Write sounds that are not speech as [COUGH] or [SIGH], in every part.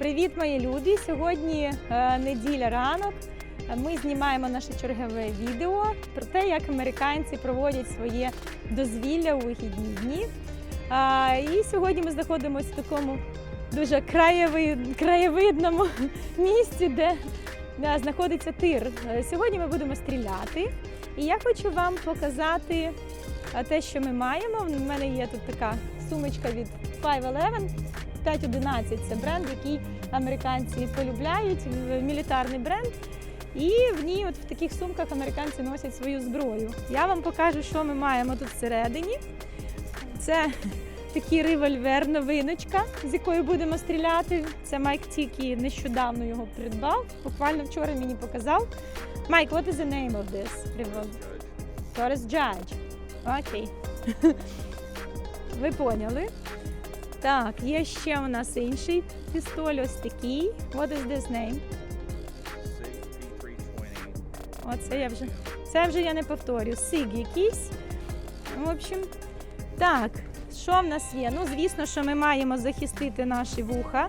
Привіт, мої любі! Сьогодні е, неділя ранок. Ми знімаємо наше чергове відео про те, як американці проводять своє дозвілля у вихідні дні. І сьогодні ми знаходимося в такому дуже краєвид, краєвидному [LAUGHS] місці, де да, знаходиться тир. Е, Сьогодні ми будемо стріляти. І я хочу вам показати е, те, що ми маємо. У мене є тут така сумочка від 511. 511 це бренд, який американці полюбляють, мілітарний бренд. І в ній, от в таких сумках, американці носять свою зброю. Я вам покажу, що ми маємо тут всередині. Це такий револьвер, новиночка, з якою будемо стріляти. Це Майк тільки нещодавно його придбав. Буквально вчора мені показав. Майк, what is the name of this revolver? Torres Judge. Окей. [LAUGHS] Ви поняли? Так, є ще у нас інший пістоль, ось такий. What is this name? Оце я вже. Це вже я не повторю. Сиг якийсь. В общем, так, що в нас є? Ну, звісно, що ми маємо захистити наші вуха.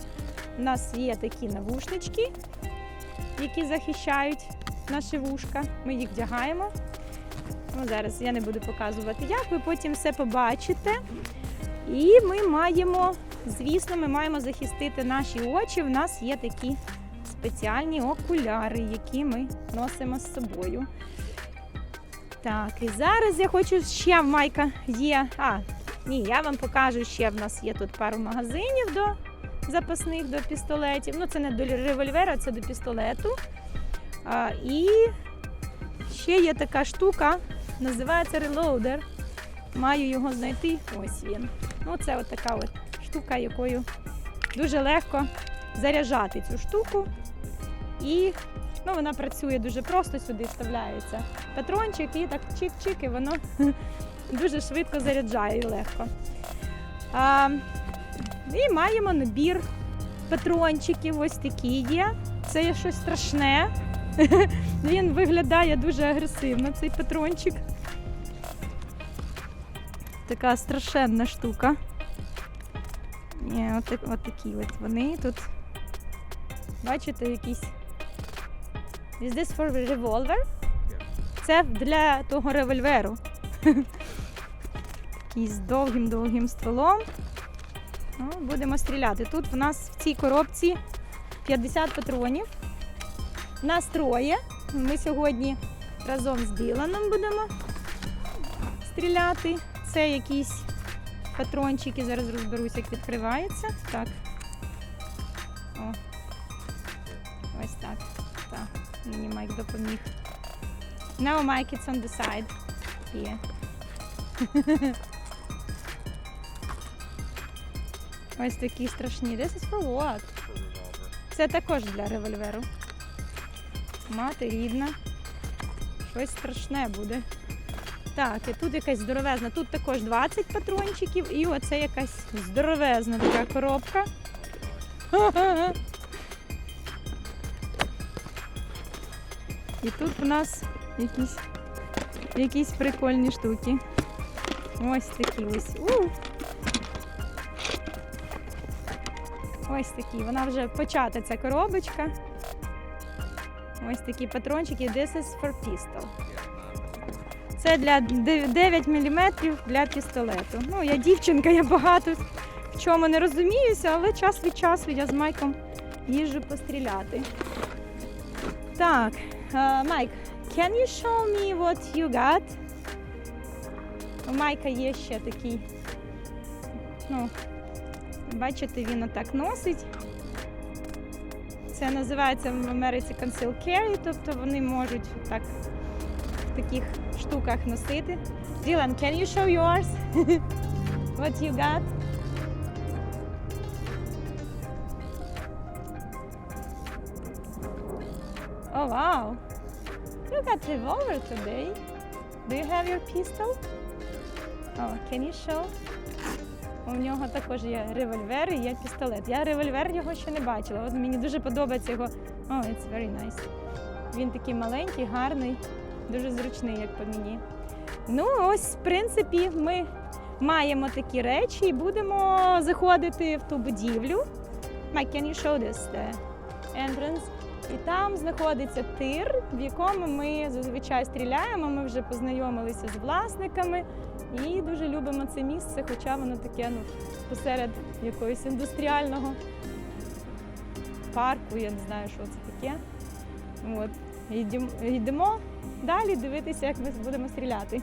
У нас є такі навушнички, які захищають наші вушка. Ми їх вдягаємо. Ну, зараз я не буду показувати, як ви потім все побачите. І ми маємо, звісно, ми маємо захистити наші очі. У нас є такі спеціальні окуляри, які ми носимо з собою. Так, і зараз я хочу ще в майка є. А, ні, я вам покажу ще в нас є тут пару магазинів до запасних до пістолетів. Ну, це не до револьвера, це до пістолету. А, і ще є така штука, називається релоудер. Маю його знайти. Ось він. Ну, це от така от штука, якою дуже легко заряджати цю штуку. І ну, вона працює дуже просто, сюди вставляється патрончик і так чик-чик, і воно [LAUGHS] дуже швидко заряджає і легко. А, і маємо набір патрончиків, ось такі є. Це є щось страшне. [LAUGHS] Він виглядає дуже агресивно, цей патрончик. Така страшенна штука. От, от такі от вони тут. Бачите, якісь. Is this for revolver? Це для того револьверу. [LAUGHS] Такий з довгим-довгим стволом. Ну, будемо стріляти. Тут в нас в цій коробці 50 патронів. Нас троє. Ми сьогодні разом з Діланом будемо стріляти. Це якісь патрончики. Зараз розберусь, як відкривається. Так. О. Ось так. Так. Мені Майк допоміг. Now Mike, it's on the side. Here. [LAUGHS] Ось такі страшні. This is for what? Це також для револьверу. Мати рідна. Щось страшне буде. Так, і тут якась здоровезна. Тут також 20 патрончиків, і оце якась здоровезна така коробка. І тут у нас якісь, якісь прикольні штуки. Ось такі ось. У! Ось такі. Вона вже почата ця коробочка. Ось такі патрончики. This is for pistol. Це для 9 мм для пістолету. Ну, я дівчинка, я багато в чому не розуміюся, але час від часу я з Майком їжджу постріляти. Так, е, Майк, can you show me what you got? У Майка є ще такий. Ну, бачите, він отак носить. Це називається в Америці conceal carry, тобто вони можуть так в таких штуках носити. Dylan, can you show yours? [LAUGHS] What you got? Oh wow! You got revolver today. Do you have your pistol? Oh, can you show? У нього також є револьвер і є пістолет. Я револьвер його ще не бачила. От мені дуже подобається його. Oh, it's very nice. Він такий маленький, гарний, дуже зручний, як по мені. Ну, ось, в принципі, ми маємо такі речі і будемо заходити в ту будівлю. Mike, can you show this the entrance? І там знаходиться тир, в якому ми зазвичай стріляємо. Ми вже познайомилися з власниками і дуже любимо це місце, хоча воно таке ну, посеред якогось індустріального парку, я не знаю, що це таке. От. Йдемо, далі дивитися, як ми будемо стріляти.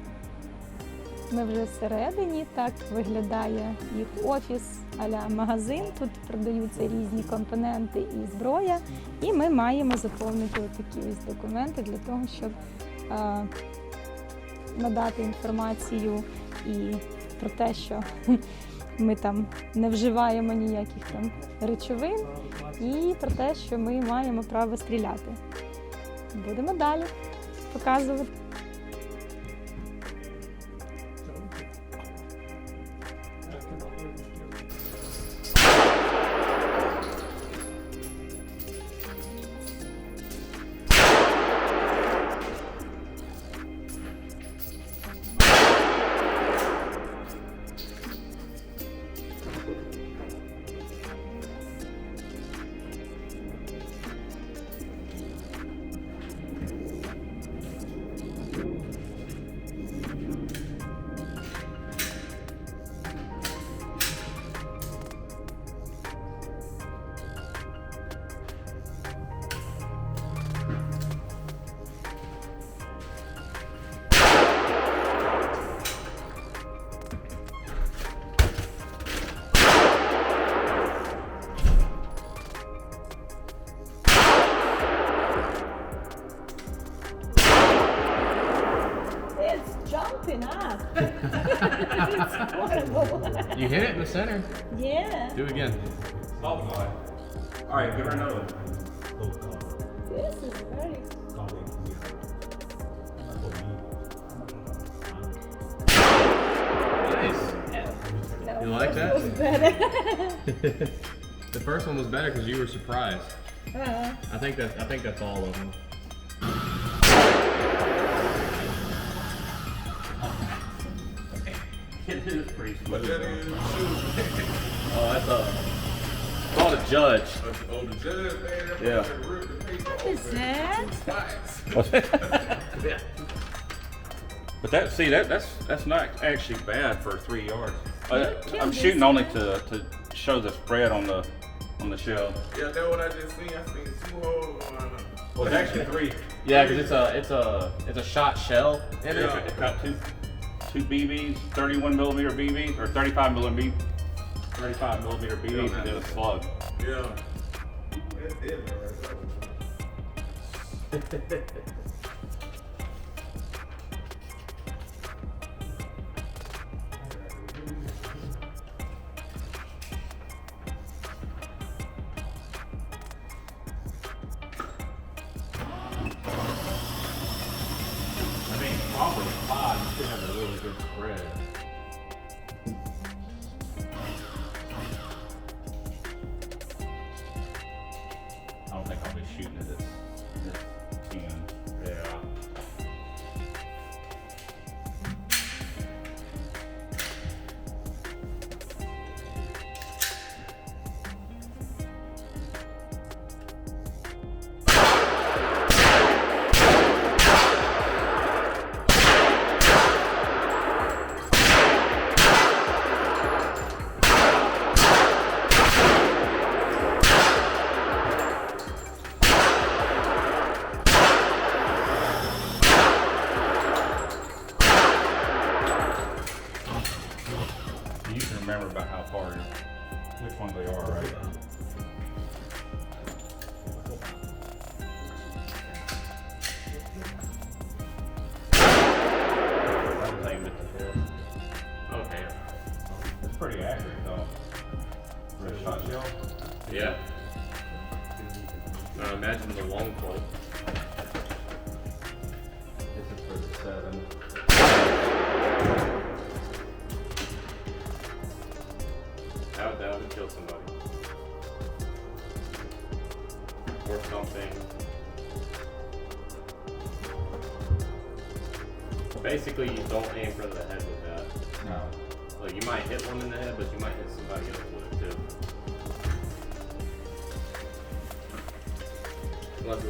Ми вже всередині, так виглядає їх офіс аля магазин. Тут продаються різні компоненти і зброя. І ми маємо заповнити такі ось документи для того, щоб е, надати інформацію і про те, що [LAUGHS] ми там не вживаємо ніяких там речовин, і про те, що ми маємо право стріляти. Будемо далі показувати. You hit it in the center. Yeah, Do it again. Boy. All right, give her another one. this is very Nice. no, You like that? was better. [LAUGHS] The first one was better because you were surprised. Uh, I think that I think that's all of them. It is pretty But that is shoes. Oh, that's a called a judge. Oh, the judge, man, that Yeah. motherfucker ripped the paper what is open that? twice. yeah. But that see that that's that's not actually bad for three yards. Uh, kill I'm shooting only to to show the spread on the on the shell. Yeah, that's what I just seen. I seen two holes on uh, Well, it's actually three. Yeah, because it's a it's a it's a shot shell. It Yeah. It's got two two BBs, 31 millimeter BBs or 35 millimeter 35 millimeter BBs, and then a slug. Yeah. [LAUGHS] basically you don't aim for the head with that. No. Like you might hit one in the head, but you might hit somebody else with it too. Unless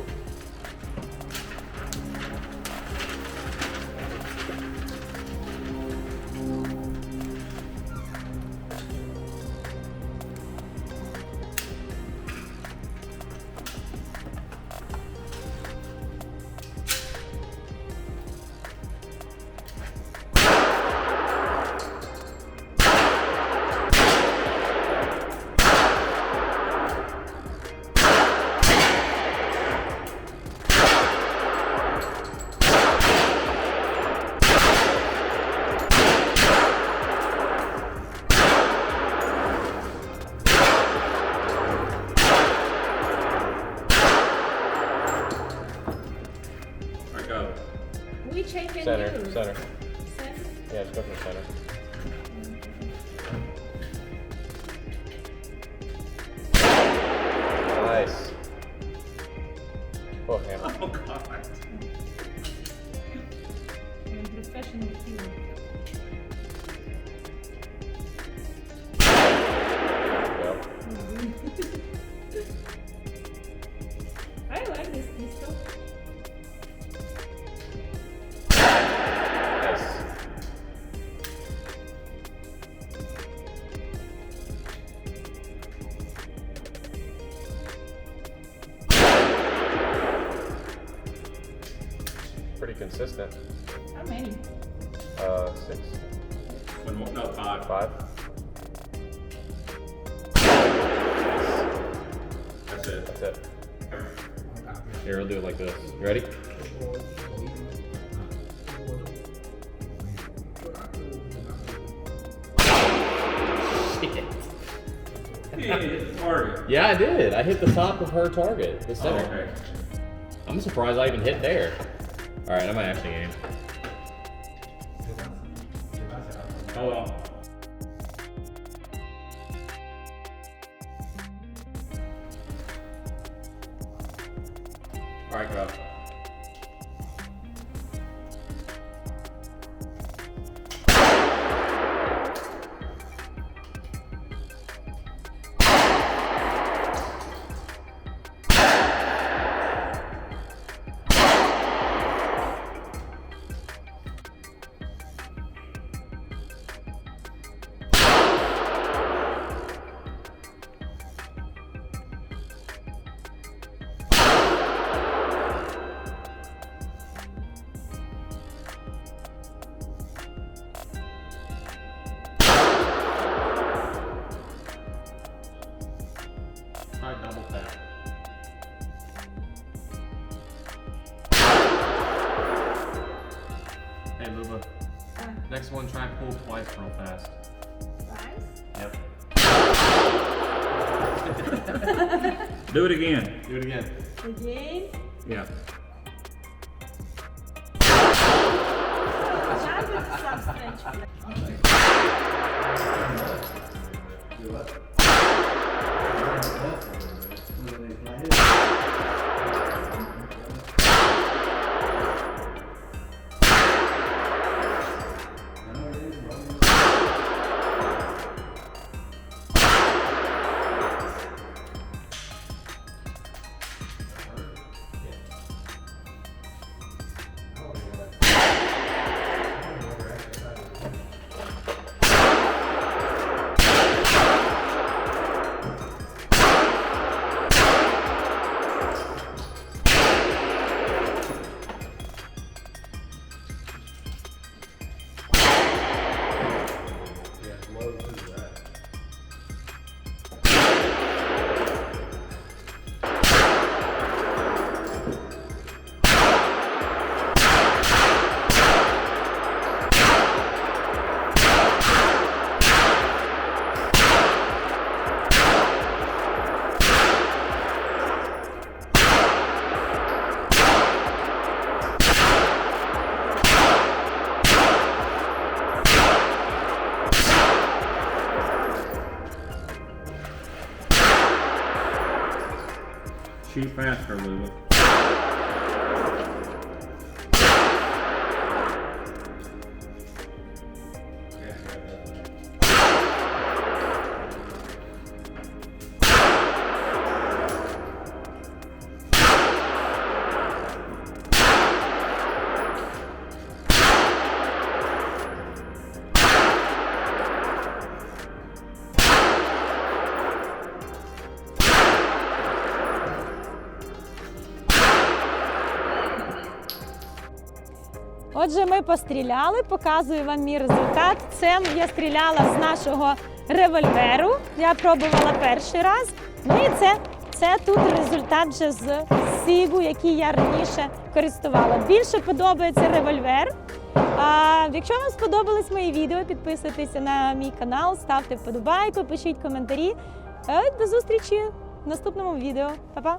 can Center, center. Center? Yeah, just go for the center. Nice. Pretty. How many? Uh, six, One more, no, five. five. That's it. That's it. Here, we'll do it like this. You ready? Yeah, it's target. Yeah, I did. I hit the top of her target, the Oh, center. okay. I'm surprised I even hit there. Alright, I might actually aim. Hold on. Next one try pull twice real fast. Yep. [LAUGHS] Do it again. Do it again. Again? Yeah. Shoot faster, Lula. Отже, ми постріляли, показую вам мій результат. Це я стріляла з нашого револьверу. Я пробувала перший раз. Ну і це, це тут результат вже з Сігу, який я раніше користувала. Більше подобається револьвер. А якщо вам сподобались мої відео, підписуйтеся на мій канал, ставте вподобайку, пишіть коментарі. Е, До зустрічі в наступному відео. Па-па!